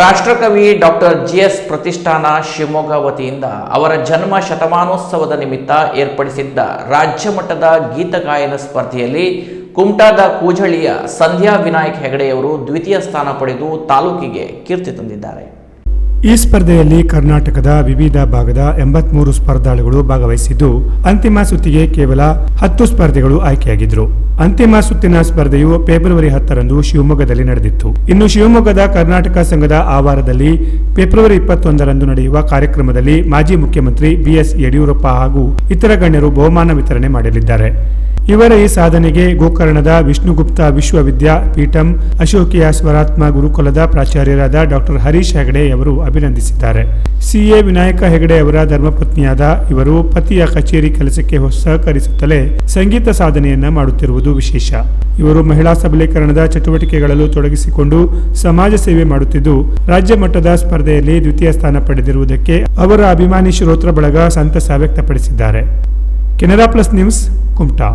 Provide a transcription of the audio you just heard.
ರಾಷ್ಟ್ರಕವಿ doctor G S ಪ್ರತಿಷ್ಠಾನ ಶಿವಮೊಗ್ಗ ವತಿಯಿಂದ ಅವರ ಜನ್ಮ ಶತಮಾನೋತ್ಸವದ ನಿಮಿತ್ತ ಏರ್ಪಡಿಸಿದ್ದ ರಾಜ್ಯ ಮಟ್ಟದ ಗೀತಗಾಯನ ಸ್ಪರ್ಧೆಯಲ್ಲಿ ಕುಮಟಾದ ಕೂಜಳಿಯ ಸಂಧ್ಯಾ ವಿನಾಯಕ್ ಹೆಗಡೆಯವರು ದ್ವಿತೀಯ ಸ್ಥಾನ ಪಡೆದು ತಾಲೂಕಿಗೆ ಕೀರ್ತಿ ತಂದಿದ್ದಾರೆ. ಈ ಸ್ಪರ್ಧೆಯಲ್ಲಿ ಕರ್ನಾಟಕದ ವಿವಿಧ ಭಾಗದ ಎಂಬತ್ಮೂರು ಸ್ಪರ್ಧಾಳುಗಳು ಭಾಗವಹಿಸಿದ್ದು, ಅಂತಿಮ ಸುತ್ತಿಗೆ ಕೇವಲ ಹತ್ತು ಸ್ಪರ್ಧೆಗಳು ಆಯ್ಕೆಯಾಗಿದ್ರು. ಅಂತಿಮ ಸುತ್ತಿನ ಸ್ಪರ್ಧೆಯು ಫೆಬ್ರವರಿ ಹತ್ತರಂದು ಶಿವಮೊಗ್ಗದಲ್ಲಿ ನಡೆದಿತ್ತು. ಇನ್ನು ಶಿವಮೊಗ್ಗದ ಕರ್ನಾಟಕ ಸಂಘದ ಆವಾರದಲ್ಲಿ ಫೆಬ್ರವರಿ ಇಪ್ಪತ್ತೊಂದರಂದು ನಡೆಯುವ ಕಾರ್ಯಕ್ರಮದಲ್ಲಿ ಮಾಜಿ ಮುಖ್ಯಮಂತ್ರಿ ಬಿಎಸ್ ಯಡಿಯೂರಪ್ಪ ಹಾಗೂ ಇತರ ಗಣ್ಯರು ಬಹುಮಾನ ವಿತರಣೆ ಮಾಡಲಿದ್ದಾರೆ. ಇವರ ಈ ಸಾಧನೆಗೆ ಗೋಕರ್ಣದ ವಿಷ್ಣುಗುಪ್ತ ವಿಶ್ವವಿದ್ಯಾಪೀಠಂ ಅಶೋಕಿಯ ಸ್ವರಾತ್ಮ ಗುರುಕುಲದ ಪ್ರಾಚಾರ್ಯರಾದ ಡಾಕ್ಟರ್ ಹರೀಶ್ ಹೆಗಡೆ ಅವರು ಅಭಿನಂದಿಸಿದ್ದಾರೆ. ಸಿಎ ವಿನಾಯಕ ಹೆಗಡೆ ಅವರ ಧರ್ಮಪತ್ನಿಯಾದ ಇವರು ಪತಿಯ ಕಚೇರಿ ಕೆಲಸಕ್ಕೆ ಸಹಕರಿಸುತ್ತಲೇ ಸಂಗೀತ ಸಾಧನೆಯನ್ನ ಮಾಡುತ್ತಿರುವುದು ವಿಶೇಷ. ಇವರು ಮಹಿಳಾ ಸಬಲೀಕರಣದ ಚಟುವಟಿಕೆಗಳಲ್ಲೂ ತೊಡಗಿಸಿಕೊಂಡು ಸಮಾಜ ಸೇವೆ ಮಾಡುತ್ತಿದ್ದು, ರಾಜ್ಯ ಮಟ್ಟದ ಸ್ಪರ್ಧೆಯಲ್ಲಿ ದ್ವಿತೀಯ ಸ್ಥಾನ ಪಡೆದಿರುವುದಕ್ಕೆ ಅವರ ಅಭಿಮಾನಿ ಶ್ರೋತ್ರ ಬಳಗ ಸಂತಸ ವ್ಯಕ್ತಪಡಿಸಿದ್ದಾರೆ. Canara plus news, Kumta.